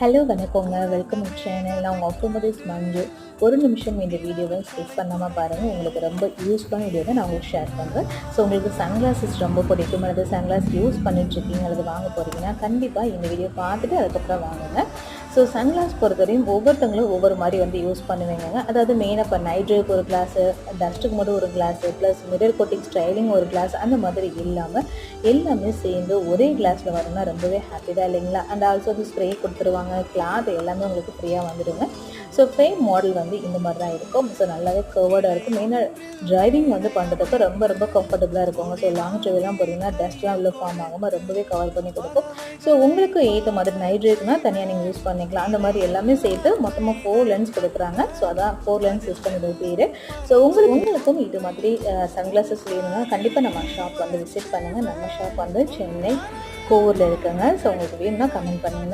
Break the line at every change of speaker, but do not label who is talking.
Hello வணக்கங்க. Welcome channel நான் உங்கள் அஃபோமதிஸ் மஞ்சு. ஒரு நிமிஷம் இந்த வீடியோவை ஸ்கிப் பண்ணாமல் பாருங்கள் உங்களுக்கு ரொம்ப யூஸ்ஃபுல்லான வீடியோ தான் நான் உங்களுக்கு ஷேர் பண்ணுறேன் ஸோ உங்களுக்கு சன்கிளாஸஸ் ரொம்ப பிடிக்கும். அல்லது சன்கிளாஸ் யூஸ் பண்ணிட்டுருக்கீங்க அல்லது வாங்க போகிறீங்கன்னா கண்டிப்பாக இந்த வீடியோ பார்த்துட்டு அதுக்கப்புறம் வாங்குங்க. ஸோ சன்கிளாஸ் பொறுத்தவரையும் ஒவ்வொருத்தங்களும் ஒவ்வொரு மாதிரி வந்து யூஸ் பண்ணுவீங்க அதாவது மெயினாக இப்போ நைட் நைட்ருக்கு ஒரு கிளாஸு டஸ்ட்டுக்கு மட்டும் ஒரு glass plus mirror coating styling ஒரு கிளாஸ் அந்த மாதிரி இல்லாமல் எல்லாமே சேர்ந்து ஒரே கிளாஸில் வரணும்னா ரொம்பவே ஹாப்பி தான் இல்லைங்களா? அண்ட் ஆல்சோ வந்து ஸ்ப்ரே கொடுத்துருவாங்க கிளாத் எல்லாமே உங்களுக்கு ஃப்ரீயாக வந்துடுங்க. ஸோ ஃப்ரேம் மாடல் வந்து இந்த மாதிரி தான் இருக்கும். ஸோ நல்லாவே கவர்டாக இருக்கும். மெயினாக ட்ரைவிங் வந்து பண்ணுறதுக்கு ரொம்ப ரொம்ப கம்ஃபர்டபுளாக இருக்குங்க. ஸோ லாங் ட்ரைவ்லாம் போகிறீங்கன்னா டஸ்ட்லாம் உள்ள ஃபார்ம் ஆகாமல் ரொம்பவே கவர் பண்ணி கொடுக்கும். ஸோ உங்களுக்கு ஏற்ற மாதிரி நைட் ட்ரைவ்னால் தனியாக நீங்கள் யூஸ் பண்ணிக்கலாம். அந்த மாதிரி எல்லாமே சேர்த்து மொத்தமாக ஃபோர் லென்ஸ் கொடுக்குறாங்க. ஸோ அதான் ஃபோர் லென்ஸ் சிஸ்டம் இது பேர். ஸோ உங்களுக்கு உங்களுக்கும் இது மாதிரி சன்கிளாஸஸ் வேணும்னா கண்டிப்பாக நம்ம ஷாப் வந்து விசிட் பண்ணுங்கள் நம்ம ஷாப் வந்து சென்னை கோவூரில் இருக்குங்க. ஸோ உங்களுக்கு வேணும்னா கமெண்ட் பண்ணுங்கள்